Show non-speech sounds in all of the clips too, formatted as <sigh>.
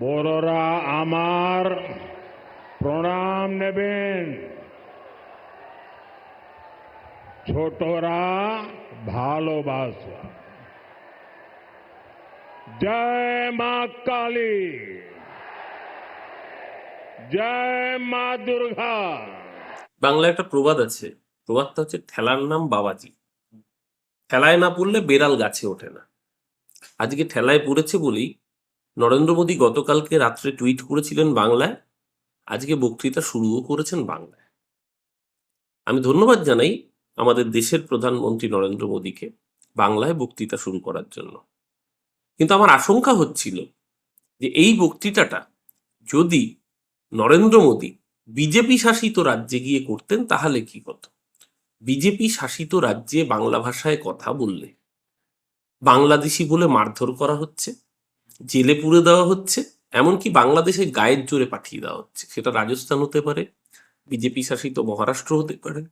বড়রা আমার প্রণাম নেবেন। ছোটরা ভালোবাসা। জয় মা কালী। জয় মা দুর্গা। বাংলা একটা প্রবাদ আছে। প্রবাদটা হচ্ছে ঠেলার নাম বাবাজি। ঠেলায় না পড়লে বেড়াল গাছে ওঠে না। আজকে ঠেলায় পড়েছে বলেই নরেন্দ্র মোদী গতকালকে রাত্রে টুইট করেছিলেন বাংলায়, আজকে বক্তৃতা শুরুও করেছেন বাংলায়। আমি ধন্যবাদ জানাই আমাদের দেশের প্রধানমন্ত্রী নরেন্দ্র মোদীকে বাংলায় বক্তৃতা শুরু করার জন্য। কিন্তু আমার আশঙ্কা হচ্ছিল যে এই বক্তৃতাটা যদি নরেন্দ্র মোদী বিজেপি শাসিত রাজ্যে গিয়ে করতেন, তাহলে কি হতো? বিজেপি শাসিত রাজ্যে বাংলা ভাষায় কথা বললে বাংলাদেশি বলে মারধর করা হচ্ছে জেলে পুরে দেওয়া হচ্ছে, এমনকি বাংলাদেশে গায়ের জোরে পাঠিয়ে দেওয়া হচ্ছে। সেটা রাজস্থান হতে পারে, বিজেপি শাসিত মহারাষ্ট্র হতে পারে,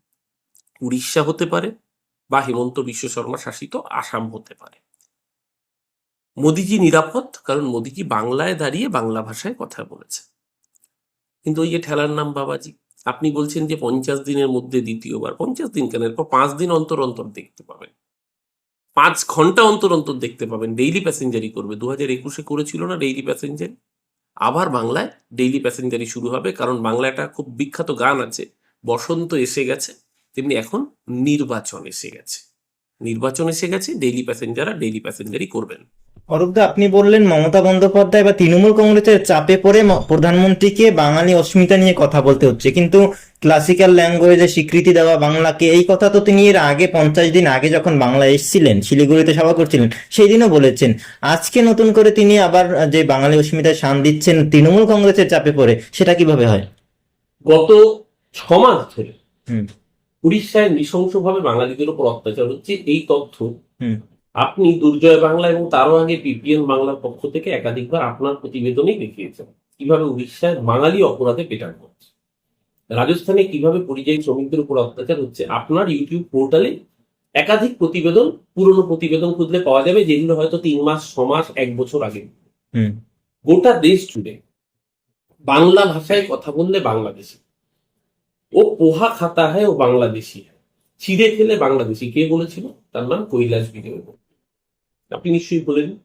উড়িষ্যা হতে পারে, বা হেমন্ত বিশ্ব শর্মা শাসিত আসাম হতে পারে। মোদিজি নিরাপদ, কারণ মোদিজি বাংলায় দাঁড়িয়ে বাংলা ভাষায় কথা বলেছে। কিন্তু ওই যে ঠেলার নাম, বাবাজি, আপনি বলছেন যে পঞ্চাশ দিনের মধ্যে দ্বিতীয়বার, পঞ্চাশ দিন কেন? এরপর পাঁচ দিন অন্তর অন্তর দেখতে পাবেন। পাঁচ ঘণ্টা অন্তর অন্তর দেখতে পাবেন। ডেইলি প্যাসেঞ্জারই করবে। দু হাজার একুশে করেছিল না ডেইলি প্যাসেঞ্জার আবার বাংলায় ডেইলি প্যাসেঞ্জারই শুরু হবে, কারণ বাংলা একটা খুব বিখ্যাত গান আছে। বসন্ত এসে গেছে, তেমনি এখন নির্বাচন এসে গেছে। নির্বাচন এসে গেছে ডেইলি প্যাসেঞ্জাররা ডেইলি প্যাসেঞ্জারই করবেন। অরূপদা আপনি বললেন মমতা বন্দ্যোপাধ্যায় বা তৃণমূল কংগ্রেসের চাপে পড়ে প্রধানমন্ত্রীকে বাঙালি অস্মিতা নিয়ে কথা বলতে হচ্ছে। কিন্তু ক্লাসিক্যাল ল্যাঙ্গুয়েজে স্বীকৃতি দেওয়া বাংলাকে এই কথা তো তিনি এর আগে পঞ্চাশ দিন আগে যখন বাংলা এসেছিলেন শিলিগুড়িতে সভা করছিলেন সেই দিনও বলেছেন। আজকে নতুন করে তিনি আবার যে বাঙালি অস্মিতায় শান দিচ্ছেন তৃণমূল কংগ্রেসের চাপে পড়ে সেটা কীভাবে হয়? গত ছ মাস ধরে হুম। উড়িষ্যায় নৃশংসভাবে বাঙালিদের উপর অত্যাচার হচ্ছে এই তথ্য হুম। আপনি দুর্জয় বাংলা এবং তারও আগে পিপিএন বাংলার পক্ষ থেকে একাধিকবার আপনার প্রতিবেদনেই দেখিয়েছেন কীভাবে উড়িষ্যায় বাঙালি অপরাধে পেটান হচ্ছে। রাজস্থানে কীভাবে পরিযায়ী শ্রমিকদের উপর অত্যাচার হচ্ছে আপনার ইউটিউব পোর্টালে একাধিক প্রতিবেদন পুরনো প্রতিবেদন খুঁজলে পাওয়া যাবে যেগুলো হয়তো তিন মাস ছ মাস এক বছর আগে। হুম। গোটা দেশ জুড়ে বাংলা ভাষায় কথা বললে বাংলাদেশি। ও পোহা খাতা হয় ও বাংলাদেশি। হয় ছিঁড়ে ফেলে বাংলাদেশি। কে বলেছিল? তার নাম কৈলাস বিজয় আপনি নিশ্চয়ই বলেন।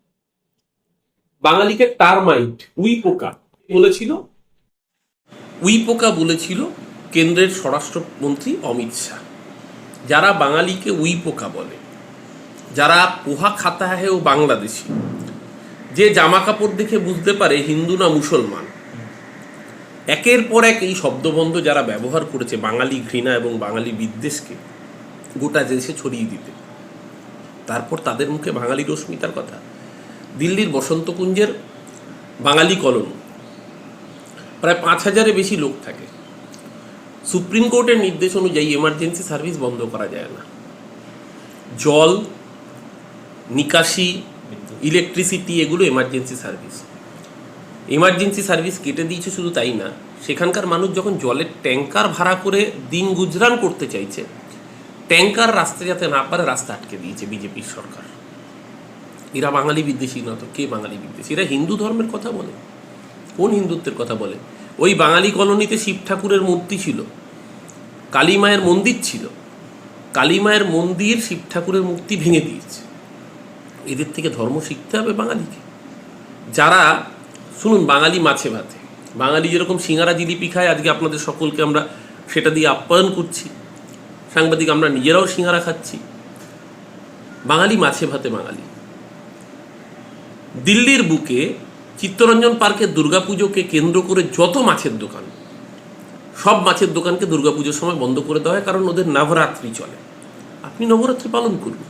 বাঙালিকে টারমাইট উই পোকা বলেছিল। উই পোকা বলেছিল কেন্দ্রের স্বরাষ্ট্রমন্ত্রী অমিত শাহ। যারা বাঙালিকে উই পোকা বলে, যারা পোহা খাতা হয় ও বাংলাদেশি, যে জামা কাপড় দেখে বুঝতে পারে হিন্দু না মুসলমান। একের পর এক এই শব্দবন্ধ যারা ব্যবহার করেছে বাঙালি ঘৃণা এবং বাঙালি বিদ্বেষকে গোটা দেশে ছড়িয়ে দিতে। তারপর তাদের মুখে বাঙালি রশ্মিতার কথা। দিল্লির বসন্তকুঞ্জের বাঙালি কলোনি প্রায় পাঁচ হাজারের বেশি লোক থাকে। সুপ্রিম কোর্টের নির্দেশ অনুযায়ী এমার্জেন্সি সার্ভিস বন্ধ করা যায় না। জল, নিকাশি ইলেকট্রিসিটি এগুলো এমার্জেন্সি সার্ভিস এমার্জেন্সি সার্ভিস কেটে দিয়েছে শুধু তাই না, সেখানকার মানুষ যখন জলের ট্যাঙ্কার ভাড়া করে দিন গুজরান করতে চাইছে ট্যাঙ্কার রাস্তা যাতে না পারে, রাস্তা আটকে দিয়েছে বিজেপির সরকার। এরা বাঙালি বিদ্বেষী না তো কে বাঙালি বিদ্বেষী? এরা হিন্দু ধর্মের কথা বলে। কোন হিন্দুত্বের কথা বলে? ওই বাঙালি কলোনিতে শিব ঠাকুরের মূর্তি ছিল। কালী মায়ের মন্দির ছিল। কালী মায়ের মন্দির শিব ঠাকুরের মূর্তি ভেঙে দিয়েছে। এদের থেকে ধর্ম শিখতে হবে বাঙালিকে। যারা, শুনুন, বাঙালি মাছে ভাতে। বাঙালি যেরকম সিঙ্গারা জিলিপি খায়, আজকে আপনাদের সকলকে আমরা সেটা দিয়ে আপ্যায়ন করছি। সাংবাদিক, আমরা নিজেরাও সিঙ্গারা খাচ্ছি। বাঙালি মাছে ভাতে বাঙালি। দিল্লির বুকে চিত্তরঞ্জন পার্কের দুর্গাপুজোকে কেন্দ্র করে যত মাছের দোকান, সব মাছের দোকানকে দুর্গাপুজোর সময় বন্ধ করে দেওয়া হয়, কারণ ওদের নবরাত্রি চলে। আপনি নবরাত্রি পালন করুন।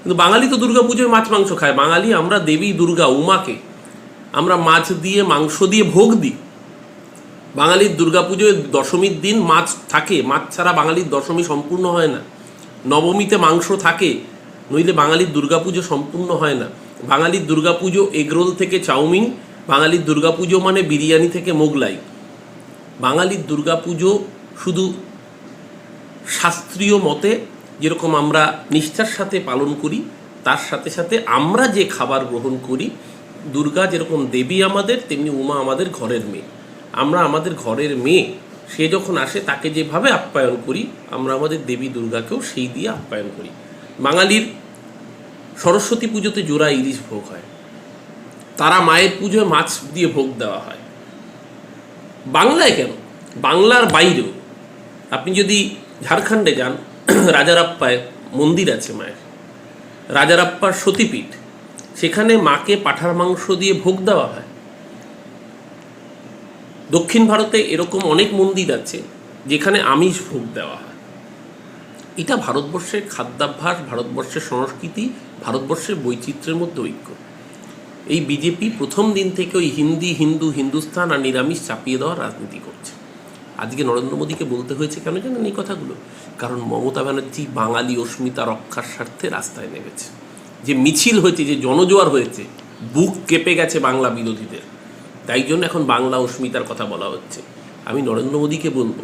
কিন্তু বাঙালি তো দুর্গাপুজোয় মাছ, মাংস খায়। বাঙালি আমরা দেবী, দুর্গা, উমাকে আমরা মাছ দিয়ে, মাংস দিয়ে ভোগ দিই। বাঙালির দুর্গাপুজোয় দশমীর দিন মাছ থাকে। মাছ ছাড়া বাঙালির দশমী সম্পূর্ণ হয় না। নবমীতে মাংস থাকে, নইলে বাঙালির দুর্গাপুজো সম্পূর্ণ হয় না। বাঙালির দুর্গাপুজো এগরোল থেকে চাউমিন, বাঙালির দুর্গাপুজো মানে বিরিয়ানি থেকে মোগলাই। বাঙালির দুর্গাপুজো শুধু শাস্ত্রীয় মতে যেরকম আমরা নিষ্ঠার সাথে পালন করি, তার সাথে সাথে আমরা যে খাবার গ্রহণ করি, দুর্গা যেরকম দেবী আমাদের, তেমনি উমা আমাদের ঘরের মেয়ে। আমরা আমাদের ঘরের মেয়ে, সে যখন আসে তাকে যেভাবে আপ্যায়ন করি, আমরা আমাদের দেবী দুর্গাকেও সেই দিয়ে আপ্যায়ন করি। বাঙালির সরস্বতী পুজোতে জোড়া ইলিশ ভোগ হয়। তারা মায়ের পুজোয় মাছ দিয়ে ভোগ দেওয়া হয়। বাংলায় কেন? বাংলার বাইরেও। আপনি যদি ঝাড়খণ্ডে যান, <clears throat> রাজারাপ্পায় মন্দির আছে মায়ের। রাজারাপ্পার সতীপীঠ। সেখানে মাকে পাঠার মাংস দিয়ে ভোগ দেওয়া হয়। দক্ষিণ ভারতে এরকম অনেক মন্দির আছে যেখানে আমিষ ভোগ দেওয়া হয়। এটা ভারতবর্ষের খাদ্যাভ্যাস, ভারতবর্ষের সংস্কৃতি, ভারতবর্ষের বৈচিত্র্যের মধ্যে ঐক্য। এই বিজেপি প্রথম দিন থেকে ওই হিন্দি, হিন্দু হিন্দুস্তান আর নিরামিষ চাপিয়ে দেওয়ার রাজনীতি করছে। আজকে নরেন্দ্র মোদীকে বলতে হয়েছে কেন জানেন এই কথাগুলো? কারণ মমতা ব্যানার্জি, বাঙালি, অস্মিতা রক্ষার স্বার্থে রাস্তায় নেমেছে। যে মিছিল হয়েছে, যে জনজোয়ার হয়েছে, বুক কেঁপে গেছে বাংলা বিরোধীদের। তাই জন্য এখন বাংলা অস্মিতার কথা বলা হচ্ছে। আমি নরেন্দ্র মোদীকে বলব,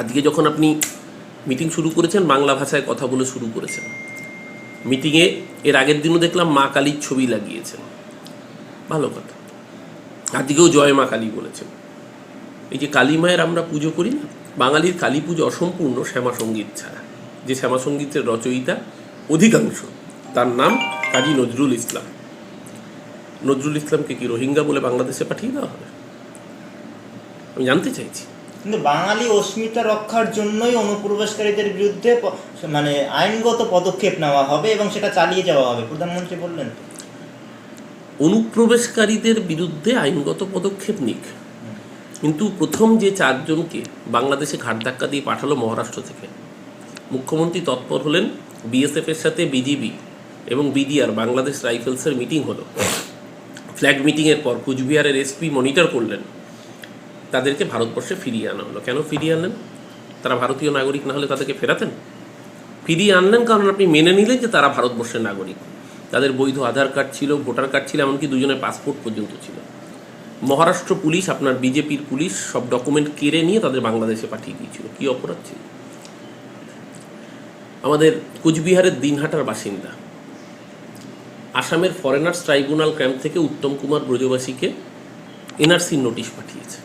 আজকে যখন আপনি মিটিং শুরু করেছেন, বাংলা ভাষায় কথা বলে শুরু করেছেন, মিটিংয়ে এর আগের দিনও দেখলাম মা কালীর ছবি লাগিয়েছেন। ভালো কথা। আজকেও জয় মা কালী বলেছেন। এই যে কালী মায়ের আমরা পুজো করি না, বাঙালির কালী পুজো অসম্পূর্ণ শ্যামা সংগীত ছাড়া। যে শ্যামা সঙ্গীতের রচয়িতা অধিকাংশ, তার নাম কাজী নজরুল ইসলাম। নজরুল ইসলামকে কি রোহিঙ্গা বলে বাংলাদেশে পাঠিয়ে দেওয়া হবে? আমি জানতে চাইছি। কিন্তু বাঙালি অস্মিতা রক্ষার জন্যই অনুপ্রবেশকারীদের বিরুদ্ধে মানে আইনগত পদক্ষেপ নেওয়া হবে এবং সেটা চালিয়ে যাওয়া হবে। প্রধানমন্ত্রী বললেন। অনুপ্রবেশকারীদের বিরুদ্ধে আইনগত পদক্ষেপ নিক। কিন্তু প্রথম যে চারজনকে বাংলাদেশে ঘাট ধাক্কা দিয়ে পাঠালো মহারাষ্ট্র থেকে মুখ্যমন্ত্রী তৎপর হলেন বিএসএফ এর সাথে বিজিবি এবং বিডিআর বাংলাদেশ রাইফেলসের মিটিং হলো। ফ্ল্যাগ মিটিংয়ের পর কুচবিহারের এসপি মনিটর করলেন। তাদেরকে ভারতবর্ষে ফিরিয়ে আনা হলো। কেন ফিরিয়ে আনলেন? তারা ভারতীয় নাগরিক না হলে তাদেরকে ফেরাতেন? ফিরিয়ে আনলেন কারণ আপনি মেনে নিলেন যে তারা ভারতবর্ষের নাগরিক। তাদের বৈধ আধার কার্ড ছিল, ভোটার কার্ড ছিল, এমনকি দুজনের পাসপোর্ট পর্যন্ত ছিল। মহারাষ্ট্র পুলিশ, আপনার বিজেপির পুলিশ, সব ডকুমেন্ট কেড়ে নিয়ে তাদের বাংলাদেশে পাঠিয়ে দিয়েছিল। কি অপরাধ ছিল? আমাদের কুচবিহারের দিনহাটার বাসিন্দা আসামের ফরেনার্স ট্রাইব্যুনাল ক্যাম্প থেকে উত্তম কুমার ব্রজবাসীকে এনআরসির নোটিশ পাঠিয়েছে।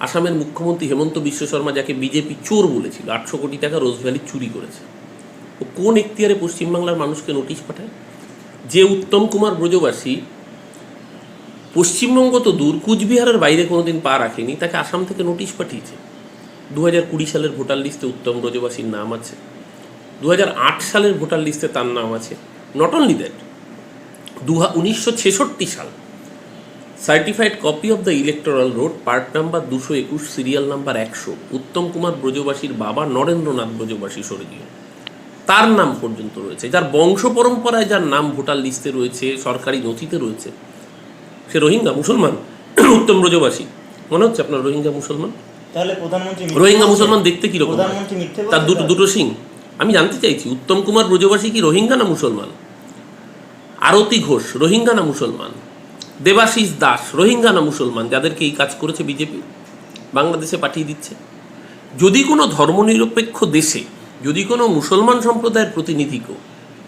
আসামের মুখ্যমন্ত্রী হেমন্ত বিশ্ব শর্মা যাকে বিজেপি চোর বলেছিল, আটশো কোটি টাকা রোজ ভ্যালি চুরি করেছে। ও কোন এখতিয়ারে পশ্চিমবাংলার মানুষকে নোটিশ পাঠায়? যে উত্তম কুমার ব্রজবাসী পশ্চিমবঙ্গ তো দূর, কুচবিহারের বাইরে কোনোদিন পা রাখেনি, তাকে আসাম থেকে নোটিশ পাঠিয়েছে। দু কুড়ি সালের ভোটার লিস্টে উত্তম ব্রজবাসীর নাম আছে। দু হাজার আট সালের ভোটার লিস্টে তার নাম আছে। নট অনলি দ্যাট দু উনিশশো ছেষট্টি সাল certified copy of the electoral roll part number দুশো একুশ সিরিয়াল নাম্বার একশো উত্তম কুমার ব্রজবাসীর বাবা নরেন্দ্রনাথ ব্রজবাসী স্বর্গীয়। তার নাম পর্যন্ত রয়েছে। যার বংশ পরম্পরায় যার নাম ভোটার লিস্টে রয়েছে সরকারি নথিতে রয়েছে সে রোহিঙ্গা মুসলমান উত্তম ব্রজবাসী। মনে হচ্ছে আপনার রোহিঙ্গা মুসলমান? তাহলে প্রধানমন্ত্রী রোহিঙ্গা মুসলমান দেখতে কীরকম তার দুটো দুটো সিং। আমি জানতে চাইছি, উত্তম কুমার ব্রজবাসী কি রোহিঙ্গা না মুসলমান? আরতি ঘোষ, রোহিঙ্গা না মুসলমান? দেবাশিস দাস, রোহিঙ্গা না মুসলমান? যাদেরকে এই কাজ করেছে বিজেপি, বাংলাদেশে পাঠিয়ে দিচ্ছে। যদি কোনো ধর্মনিরপেক্ষ দেশে, যদি কোনো মুসলমান সম্প্রদায়ের প্রতিনিধিকেও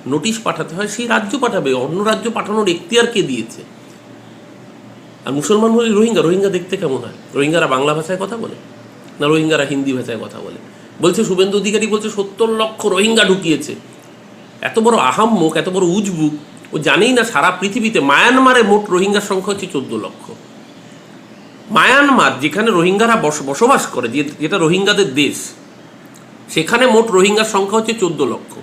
নোটিশ পাঠাতে হয়, সেই রাজ্য পাঠাবে, অন্য রাজ্য পাঠানোর এখতিয়ার কে দিয়েছে? আর মুসলমান হলে রোহিঙ্গা রোহিঙ্গা দেখতে কেমন হয়? রোহিঙ্গারা বাংলা ভাষায় কথা বলে? না রোহিঙ্গারা হিন্দি ভাষায় কথা বলে? বলছে, শুভেন্দু অধিকারী বলছে, সত্তর লক্ষ রোহিঙ্গা ঢুকিয়েছে। এত বড় আহাম্মক, এত বড় উজবুক ও জানেই না সারা পৃথিবীতে মায়ানমারে মোট রোহিঙ্গার সংখ্যা হচ্ছে চোদ্দ লক্ষ। মায়ানমার, যেখানে রোহিঙ্গারা বস- বসবাস করে যেটা রোহিঙ্গাদের দেশ, সেখানে মোট রোহিঙ্গার সংখ্যা হচ্ছে চোদ্দ লক্ষ।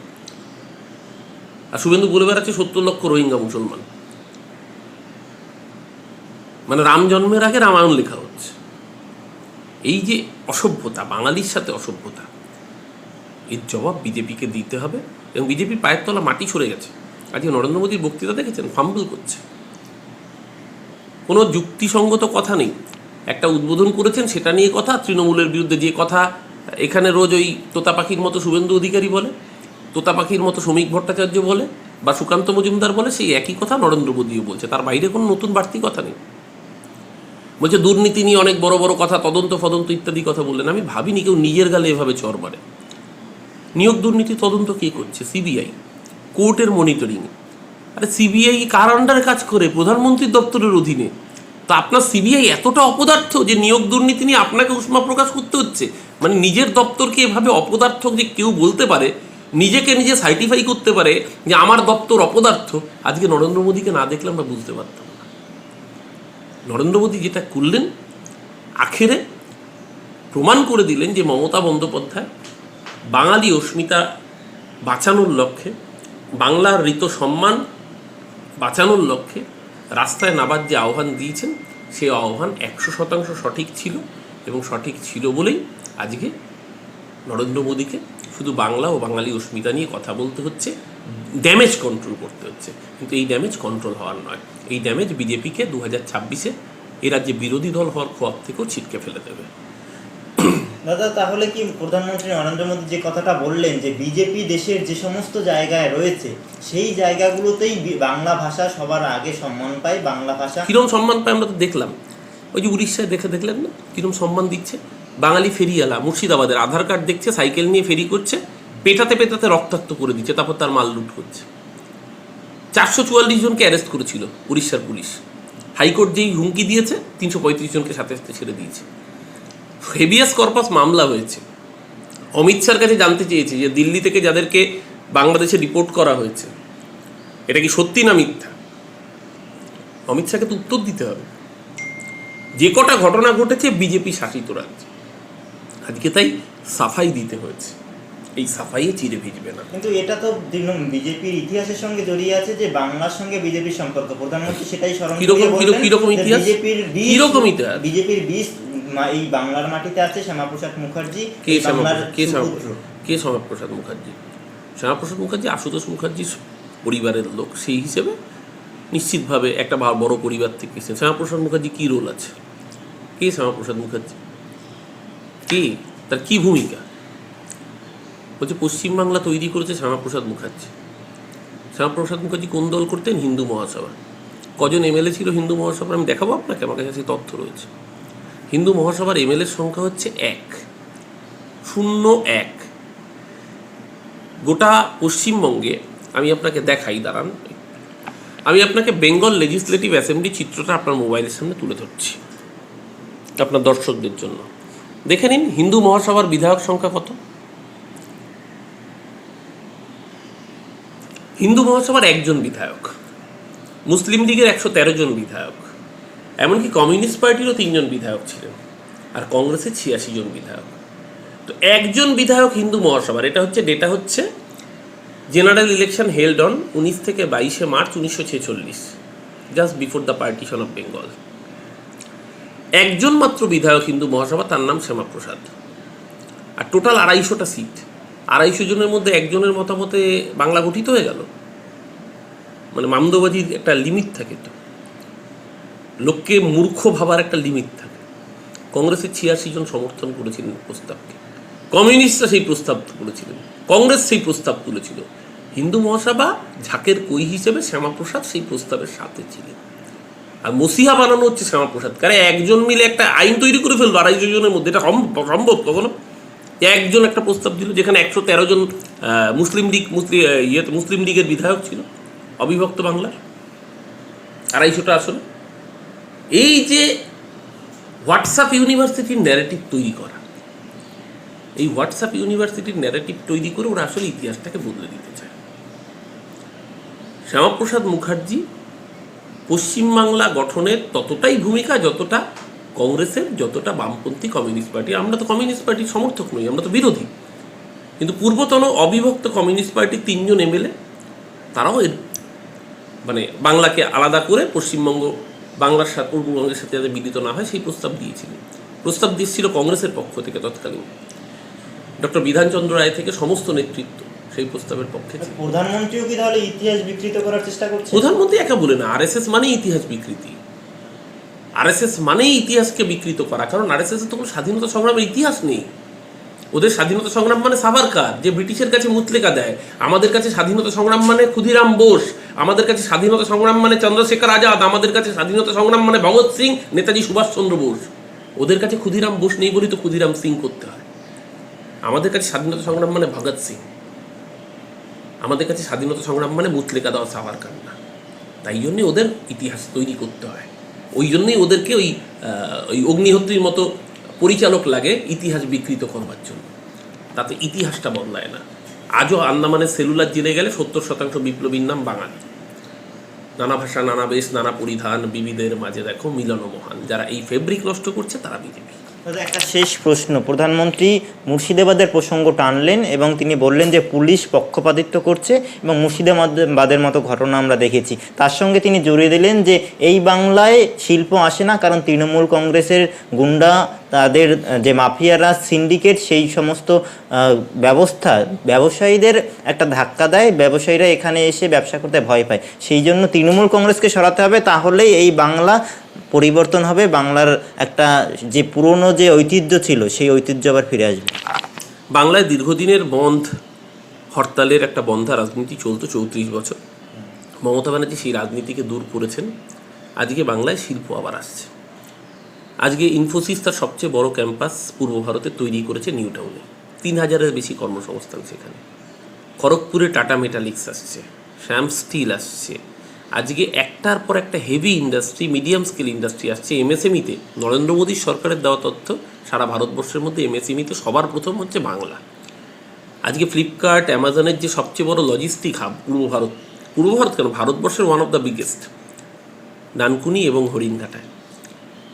আর শুভেন্দু বলে বেড়াচ্ছে সত্তর লক্ষ রোহিঙ্গা মুসলমান। মানে রাম জন্মের আগে রামায়ণ লেখা হচ্ছে। এই যে অসভ্যতা, বাঙালির সাথে অসভ্যতা, এর জবাব বিজেপিকে দিতে হবে এবং বিজেপির পায়ের তলা মাটি সরে গেছে। আজকে নরেন্দ্র মোদীর বক্তৃতা দেখেছেন, ফাম্বল করছে। কোনো যুক্তিসঙ্গত কথা নেই। একটা উদ্বোধন করেছেন, সেটা নিয়ে কথা, তৃণমূলের বিরুদ্ধে যে কথা, এখানে রোজ ওই তোতা পাখির মতো শুভেন্দু অধিকারী বলে, তোতা পাখির মতো শ্রমিক ভট্টাচার্য বলে, বা সুকান্ত মজুমদার বলে, সেই একই কথা নরেন্দ্র মোদীও বলছে। তার বাইরে কোনো নতুন বাড়তি কথা নেই। বলছে, দুর্নীতি নিয়ে অনেক বড় বড় কথা, তদন্ত ফদন্ত ইত্যাদি কথা বললেন। আমি ভাবিনি কেউ নিজের গালে এভাবে চর মারে। নিয়োগ দুর্নীতি তদন্ত কে করছে? সিবিআই। কোর্টের মনিটরিং আরে, সিবিআই কার আন্ডারে কাজ করে? প্রধানমন্ত্রীর দপ্তরের অধীনে। তো আপনার সিবিআই এতটা অপদার্থ যে নিয়োগ দুর্নীতি নিয়ে আপনাকে উষ্মা প্রকাশ করতে হচ্ছে? মানে নিজের দপ্তরকে এভাবে অপদার্থ যে কেউ বলতে পারে, নিজেকে নিজে সার্টিফাই করতে পারে যে আমার দপ্তর অপদার্থ। আজকে নরেন্দ্র মোদীকে না দেখলে আমরা বুঝতে পারতাম। নরেন্দ্র মোদী যেটা করলেন, আখেরে প্রমাণ করে দিলেন যে মমতা বন্দ্যোপাধ্যায় বাঙালি অস্মিতা বাঁচানোর লক্ষ্যে, বাংলার ঋত সম্মান বাঁচানোর লক্ষ্যে রাস্তায় নাবার যে আহ্বান দিয়েছেন, সেই আহ্বান একশো শতাংশ সঠিক ছিল এবং সঠিক ছিল বলেই আজকে নরেন্দ্র মোদীকে শুধু বাংলা ও বাঙালি অস্মিতা নিয়ে কথা বলতে হচ্ছে ড্যামেজ কন্ট্রোল করতে হচ্ছে। কিন্তু এই ড্যামেজ কন্ট্রোল হওয়ার নয়। এই ড্যামেজ বিজেপিকে দু হাজার ছাব্বিশে এ রাজ্যে বিরোধী দল হওয়ার খোয়াব থেকেও ছিটকে ফেলে দেবে। দাদা তাহলে কি প্রধানমন্ত্রী নরেন্দ্র মোদী যে কথাটা বললেন যে বিজেপি দেশের যে সমস্ত জায়গায় রয়েছে সেই জায়গাগুলোতেই বাংলা ভাষা সবার আগে সম্মান পায় বাংলা ভাষা কিরম সম্মান পায় আমরা তো দেখলাম। ওই যে উড়িষ্যায় দেখে দেখলেন না? কিরম সম্মান দিচ্ছে? বাঙালি ফেরিওয়ালা মুর্শিদাবাদের আধার কার্ড দেখছে সাইকেল নিয়ে ফেরি করছে পেটাতে পেটাতে রক্তাক্ত করে দিচ্ছে তারপর তার মাল লুট করছে। চারশো চুয়াল্লিশ জনকে অ্যারেস্ট করেছিল উড়িষ্যার পুলিশ। হাইকোর্ট যেই হুমকি দিয়েছে, তিনশো পঁয়ত্রিশ জনকে সাথে সাথে ছেড়ে দিয়েছে। হেভিয়াস কর্পাস মামলা হয়েছে। অমিত শাহর কাছে জানতে চেয়েছে যে দিল্লি থেকে যাদেরকে বাংলাদেশে রিপোর্ট করা হয়েছে, এটা কি সত্যি না মিথ্যা? অমিত শাহকে তো উত্তর দিতে হবে। যে কটা ঘটনা ঘটেছে, বিজেপি শাসিত রাজ্যে। আজকে তাই সাফাই দিতে হয়েছে। এই সাফাইয়ে চিরে ভিজবে না। কিন্তু এটা তো বিজেপির ইতিহাসের সঙ্গে জড়িয়ে আছে যে বাংলার সঙ্গে বিজেপির সম্পর্ক। প্রধানমন্ত্রী সেটাই স্মরণ কিরকম- কীরকম ইতিহাস? বিজেপির বীজ কীরকম ইতিহাস? বিজেপির বীজ এই বাংলার মাটিতে আছে শ্যামাপ্রসাদ মুখার্জি কে কে। শ্যামাপ্রসাদ কে শ্যামাপ্রসাদ মুখার্জি? শ্যামাপ্রসাদ মুখার্জি আশুতোষ মুখার্জির পরিবারের লোক সেই হিসেবে নিশ্চিতভাবে একটা বড় পরিবার থেকে এসেছেন। শ্যামাপ্রসাদ মুখার্জি কী রোল আছে? কে শ্যামাপ্রসাদ মুখার্জি? কে? তার কি ভূমিকা? বলছে পশ্চিমবাংলা তৈরি করেছে শ্যামাপ্রসাদ মুখার্জি। শ্যামাপ্রসাদ মুখার্জি কোন দল করতেন? হিন্দু মহাসভা। কজন এমএলএ ছিল হিন্দু মহাসভার? আমি দেখাবো আপনাকে, আমার কাছে সেই তথ্য রয়েছে। হিন্দু মহাসভার এমএলএর সংখ্যা হচ্ছে এক। শূন্য এক। গোটা পশ্চিমবঙ্গে, আমি আপনাকে দেখাই, দাঁড়ান। আমি আপনাকে বেঙ্গল লেজিসলেটিভ অ্যাসেম্বলি চিত্রটা আপনার মোবাইলের সামনে তুলে ধরছি, আপনার দর্শকদের জন্য। দেখে নিন, হিন্দু মহাসভার বিধায়ক সংখ্যা কত? হিন্দু মহাসভার একজন বিধায়ক, মুসলিম লীগের একশো তেরো জন বিধায়ক, এমনকি কমিউনিস্ট পার্টিরও তিনজন বিধায়ক ছিলেন, আর কংগ্রেসের ছিয়াশি জন বিধায়ক। তো একজন বিধায়ক হিন্দু মহাসভার, এটা হচ্ছে, ডেটা হচ্ছে, জেনারেল ইলেকশন হেল্ড অন উনিশ থেকে বাইশে মার্চ উনিশশো ছেচল্লিশ, just before the partition of Bengal. একজন মাত্র বিধায়ক হিন্দু মহাসভা, তার নাম শ্যামাপ্রসাদ। আর টোটাল আড়াইশোটা সিট। আড়াইশো জনের মধ্যে একজনের মতামতে বাংলা গঠিত হয়ে গেল। মানে মামদবাজির একটা লিমিট থাকে তো লোককে মূর্খ ভাবার একটা লিমিট থাকে। কংগ্রেসের ছিয়াশি জন সমর্থন করেছিলেন প্রস্তাবকে। কমিউনিস্টরা সেই প্রস্তাব করেছিলেন কংগ্রেস সেই প্রস্তাব তুলেছিল। হিন্দু মহাসভা ঝাঁকের কই হিসেবে শ্যামাপ্রসাদ সেই প্রস্তাবের সাথে ছিলেন। আর মসিহা বানানো হচ্ছে শ্যামাপ্রসাদ। কারণ একজন মিলে একটা আইন তৈরি করে ফেলব আড়াইশো জনের মধ্যে। এটা সম্ভব কখনো? একজন একটা প্রস্তাব দিল যেখানে একশো তেরো জন মুসলিম লীগ মুসলিম ইয়ে মুসলিম লীগের বিধায়ক ছিল, অবিভক্ত বাংলার। আড়াইশোটা আসলে এই যে হোয়াটসঅ্যাপ ইউনিভার্সিটির ন্যারেটিভ তৈরি করা, এই হোয়াটসঅ্যাপ ইউনিভার্সিটির ন্যারেটিভ তৈরি করে ওরা আসলে ইতিহাসটাকে বদলে দিতে চায়। শ্যামাপ্রসাদ মুখার্জি পশ্চিমবাংলা গঠনের ততটাই ভূমিকা যতটা কংগ্রেসের যতটা বামপন্থী কমিউনিস্ট পার্টি আমরা তো কমিউনিস্ট পার্টির সমর্থক নই আমরা তো বিরোধী। কিন্তু পূর্বতন অবিভক্ত কমিউনিস্ট পার্টির তিনজন এমএলএ তারাও এর মানে বাংলাকে আলাদা করে পশ্চিমবঙ্গ বাংলার সাথে পূর্ববঙ্গের সাথে যাতে মিলিত না হয় সেই প্রস্তাব দিয়েছিলেন। প্রস্তাব দিচ্ছিল কংগ্রেসের পক্ষ থেকে তৎকালীন। ডক্টর বিধানচন্দ্র রায় থেকে সমস্ত নেতৃত্ব সেই প্রস্তাবের পক্ষে প্রধানমন্ত্রীও কি তাহলে ইতিহাস বিকৃত করার চেষ্টা করছে? প্রধানমন্ত্রী একা বলে না আরএসএস মানেই ইতিহাস বিকৃতি। আরএসএস মানেই ইতিহাসকে বিকৃত করা। কারণ আরএসএস এর তো কোনো স্বাধীনতা সংগ্রামের ইতিহাস নেই। ওদের স্বাধীনতা সংগ্রাম মানে সাভারকার যে ব্রিটিশের কাছে মুতলেকা দেয়। আমাদের কাছে স্বাধীনতা সংগ্রাম মানে ক্ষুদিরাম বোস। আমাদের কাছে স্বাধীনতা সংগ্রাম মানে চন্দ্রশেখর আজাদ। আমাদের কাছে স্বাধীনতা সংগ্রাম মানে ভগৎ সিং, নেতাজি সুভাষচন্দ্র বোস। ওদের কাছে ক্ষুদিরাম বোস নেই বলেই তো ক্ষুদিরাম সিং করতে হয়। আমাদের কাছে স্বাধীনতা সংগ্রাম মানে ভগৎ সিং। আমাদের কাছে স্বাধীনতা সংগ্রাম মানে মুতলেকা দেওয়া সাভারকার না। তাই জন্যে ওদের ইতিহাস তৈরি করতে হয়। ওই জন্যই ওদেরকে ওই ওই অগ্নিহোত্রীর মতো পরিচালক লাগে ইতিহাস বিকৃত করবার জন্য। তাতে ইতিহাসটা বদলায় না। আজও আন্দামানের সেলুলার জেলে গেলে সত্তর শতাংশ বিপ্লবীর নাম বাঙালি। নানা ভাষা, নানা বেশ, নানা পরিধান বিবিদের মাঝে দেখো মিলন মহান। যারা এই ফেব্রিক নষ্ট করছে তারা বিজেপি। একটা শেষ প্রশ্ন। প্রধানমন্ত্রী মুর্শিদাবাদের প্রসঙ্গ টানলেন এবং তিনি বললেন যে পুলিশ পক্ষপাতিত্ব করছে এবং মুর্শিদাবাদের মতো ঘটনা আমরা দেখেছি। তার সঙ্গে তিনি জড়িয়ে দিলেন যে এই বাংলায় শিল্প আসে না, কারণ তৃণমূল কংগ্রেসের গুন্ডা, তাদের যে মাফিয়ারা, সিন্ডিকেট, সেই সমস্ত ব্যবস্থা, ব্যবসায়ীদের একটা ধাক্কা দেয়। ব্যবসায়ীরা এখানে এসে ব্যবসা করতে ভয় পায়। সেই জন্য তৃণমূল কংগ্রেসকে সরাতে হবে। তাহলেই এই বাংলা পরিবর্তন হবে, বাংলার একটা যে পুরনো যে ঐতিহ্য ছিল, সেই ঐতিহ্য আবার ফিরে আসবে। বাংলায় দীর্ঘদিনের বন্ধ, হরতালের একটা বন্ধা রাজনীতি চলতো চৌত্রিশ বছর। মমতা ব্যানার্জি সেই রাজনীতিকে দূর করেছেন। আজকে বাংলায় শিল্প আবার আসছে। আজকে ইনফোসিস তার সবচেয়ে বড় ক্যাম্পাস পূর্ব ভারতে তৈরি করেছে নিউ টাউনে। তিন হাজারের বেশি কর্মসংস্থান সেখানে। খড়গপুরে টাটা মেটালিক্স আসছে, শ্যাম স্টিল আসছে আজকে একটার পর একটা heavy industry medium scale industry আসছে এমএসএমইতে নরেন্দ্র মোদীর সরকারের দেওয়া তথ্য, সারা ভারতবর্ষের মধ্যে এমএসএমইতে সবার প্রথম হচ্ছে বাংলা। আজকে ফ্লিপকার্ট অ্যামাজনের যে সবচেয়ে বড় লজিস্টিক হাব পূর্ব ভারত। পূর্ব ভারত কেন? ভারতবর্ষের one of the biggest Dankuni এবং হরিণঘাটায়।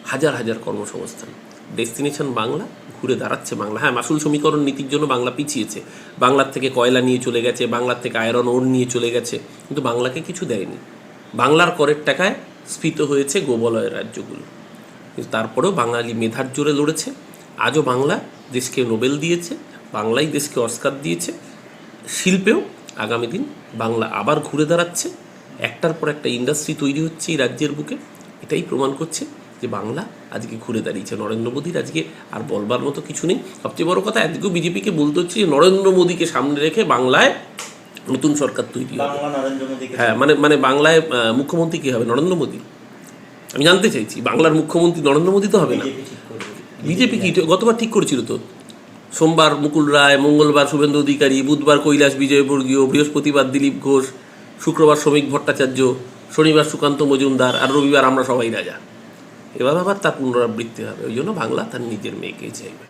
হাজার হাজার কর্মসংস্থান। ডেস্টিনেশন বাংলা, ঘুরে দাঁড়াচ্ছে বাংলা। হ্যাঁ মাসুল সমীকরণ নীতির জন্য বাংলা পিছিয়েছে। বাংলার থেকে কয়লা নিয়ে চলে গেছে, বাংলার থেকে আয়রন ওর নিয়ে চলে গেছে। কিন্তু বাংলাকে কিছু দেয়নি। বাংলার করের টাকায় স্ফীত হয়েছে গোবলয়ের রাজ্যগুলো। কিন্তু তারপরেও বাঙালি মেধার জোরে লড়েছে। আজও বাংলা দেশকে নোবেল দিয়েছে, বাংলাই দেশকে অস্কার দিয়েছে। শিল্পেও আগামী দিন বাংলা আবার ঘুরে দাঁড়াচ্ছে। একটার পর একটা ইন্ডাস্ট্রি তৈরি হচ্ছে এই রাজ্যের বুকে। এটাই প্রমাণ করছে যে বাংলা আজকে ঘুরে দাঁড়িয়েছে। নরেন্দ্র মোদীর আজকে আর বলবার মতো কিছু নেই। সবচেয়ে বড় কথা আজকেও বিজেপিকে বলতে হচ্ছে যে নরেন্দ্র মোদীকে সামনে রেখে বাংলায় নতুন সরকার তৈরি হবে। হ্যাঁ মানে মানে বাংলায় মুখ্যমন্ত্রী কি হবে? নরেন্দ্র মোদী? আমি জানতে চাইছি বাংলার মুখ্যমন্ত্রী নরেন্দ্র মোদী তো হবে না? বিজেপি কি গতবার ঠিক করেছিল তো? সোমবার মুকুল রায় মঙ্গলবার শুভেন্দু অধিকারী বুধবার কৈলাস বিজয়বর্গীয় বৃহস্পতিবার দিলীপ ঘোষ শুক্রবার শ্রমিক ভট্টাচার্য শনিবার সুকান্ত মজুমদার আর রবিবার আমরা সবাই রাজা। এবার আবার তার পুনরাবৃত্তি হবে ওই জন্য বাংলা তার নিজের মেয়েকেই চাইবে।